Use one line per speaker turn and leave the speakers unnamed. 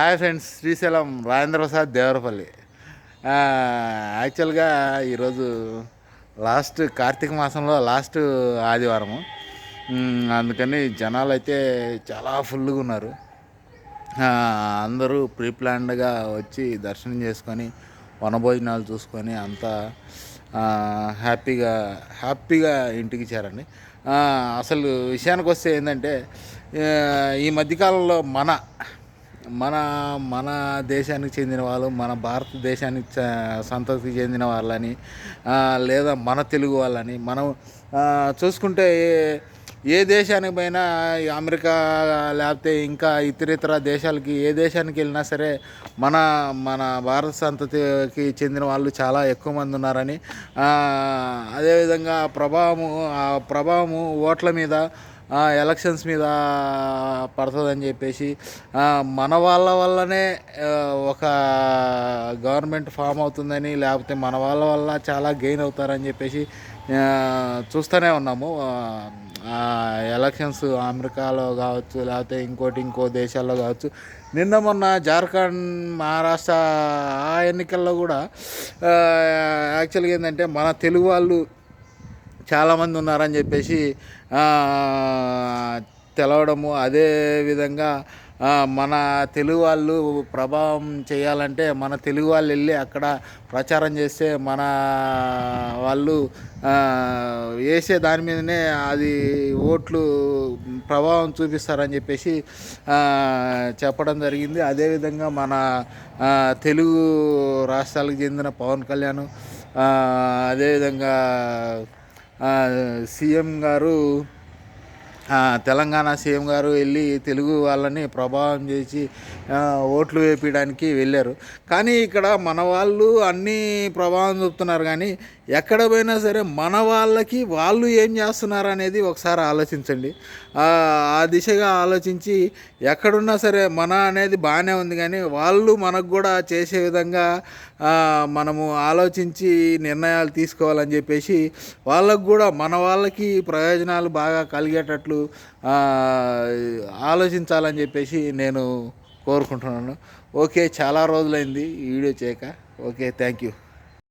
Hi friends Srisailam Rajendra Prasad Devarapalli యాక్చువల్గా ఈరోజు last Karthika మాసంలో లాస్ట్ ఆదివారము. అందుకని జనాలు అయితే చాలా ఫుల్గా ఉన్నారు. అందరూ ప్రీ ప్లాన్డ్గా వచ్చి దర్శనం చేసుకొని వనభోజనాలు చూసుకొని అంతా హ్యాపీగా హ్యాపీగా ఇంటికి చేరండి. అసలు విషయానికి వస్తే ఏంటంటే ఈ మధ్యకాలంలో మన మన మన దేశానికి చెందిన వాళ్ళు మన భారతదేశానికి సంతతికి చెందిన వాళ్ళని లేదా మన తెలుగు వాళ్ళని మనం చూసుకుంటే ఏ- దేశానికి పోయినా అమెరికా లేకపోతే ఇంకా ఇతరితర దేశాలకి ఏ దేశానికి వెళ్ళినా సరే మన మన భారత సంతతికి చెందిన వాళ్ళు చాలా ఎక్కువ మంది ఉన్నారని అదేవిధంగా ప్రభావము ఆ ప్రభావము ఓట్ల మీద ఎలక్షన్స్ మీద పడుతుందని చెప్పేసి మన వాళ్ళ వల్లనే ఒక గవర్నమెంట్ ఫామ్ అవుతుందని లేకపోతే మన వాళ్ళ వల్ల చాలా గెయిన్ అవుతారని చెప్పేసి చూస్తూనే ఉన్నాము. ఎలక్షన్స్ అమెరికాలో కావచ్చు లేకపోతే ఇంకోటి ఇంకో దేశాల్లో కావచ్చు. నిన్న మొన్న జార్ఖండ్ మహారాష్ట్ర ఆ ఎన్నికల్లో కూడా యాక్చువల్గా ఏంటంటే మన తెలుగు వాళ్ళు చాలామంది ఉన్నారని చెప్పేసి తెలవడము. అదే విధంగా మన తెలుగు వాళ్ళు ప్రభావం చేయాలంటే మన తెలుగు వాళ్ళు వెళ్ళి అక్కడ ప్రచారం చేస్తే మన వాళ్ళు వేసే దాని మీదనే అది ఓట్లు ప్రభావం చూపిస్తారని చెప్పేసి చెప్పడం జరిగింది. అదేవిధంగా మన తెలుగు రాష్ట్రాలకు చెందిన పవన్ కళ్యాణ్ అదేవిధంగా సీఎం గారు తెలంగాణ సీఎం గారు వెళ్ళి తెలుగు వాళ్ళని ప్రభావం చేసి ఓట్లు వేపించడానికి వెళ్ళారు. కానీ ఇక్కడ మన వాళ్ళు అన్నీ ప్రభావం చూపుతున్నారు కానీ ఎక్కడ పోయినా సరే మన వాళ్ళకి వాళ్ళు ఏం చేస్తున్నారు అనేది ఒకసారి ఆలోచించండి. ఆ దిశగా ఆలోచించి ఎక్కడున్నా సరే మన అనేది బాగానే ఉంది కానీ వాళ్ళు మనకు కూడా చేసే విధంగా మనము ఆలోచించి నిర్ణయాలు తీసుకోవాలని చెప్పేసి వాళ్ళకు కూడా మన వాళ్ళకి ప్రయోజనాలు బాగా కలిగేటట్లు ఆలోచించాలని చెప్పేసి నేను కోరుకుంటున్నాను. ఓకే చాలా రోజులైంది ఈ వీడియో చేయక. Okay thank you.